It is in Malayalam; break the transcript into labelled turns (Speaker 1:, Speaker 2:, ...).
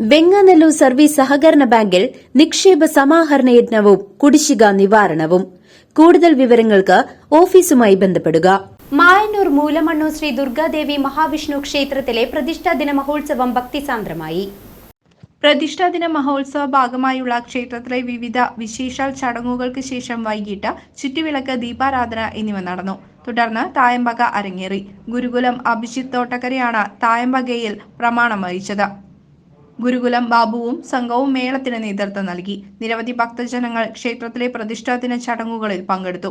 Speaker 1: വെങ്ങാനല്ലൂർ സർവീസ് സഹകരണ ബാങ്കിൽ നിക്ഷേപ സമാഹരണ യജ്ഞവും കുടിശ്ശിക നിവാരണവും. കൂടുതൽ വിവരങ്ങൾക്ക് ഓഫീസുമായി ബന്ധപ്പെടുക. മായന്നൂർ മൂലമണ്ണൂർ ശ്രീ ദുർഗാദേവി മഹാവിഷ്ണു ക്ഷേത്രത്തിലെ പ്രതിഷ്ഠാ ദിന മഹോത്സവം ഭക്തിസാന്ദ്രമായി.
Speaker 2: പ്രതിഷ്ഠാ ദിന മഹോത്സവ ഭാഗമായുള്ള ക്ഷേത്രത്തിലെ വിവിധ വിശേഷാൽ ചടങ്ങുകൾക്ക് ശേഷം വൈകിട്ട് ചുറ്റുവിളക്ക് ദീപാരാധന എന്നിവ നടന്നു. തുടർന്ന് തായമ്പക അരങ്ങേറി. ഗുരുകുലം അഭിജിത്ത് തോട്ടക്കരയാണ് തായമ്പകയിൽ പ്രമാണം വഹിച്ചത്. ഗുരുകുലം ബാബുവും സംഘവും മേളത്തിന് നേതൃത്വം നൽകി. നിരവധി ഭക്തജനങ്ങൾ ക്ഷേത്രത്തിലെ പ്രതിഷ്ഠാദിന ചടങ്ങുകളിൽ പങ്കെടുത്തു.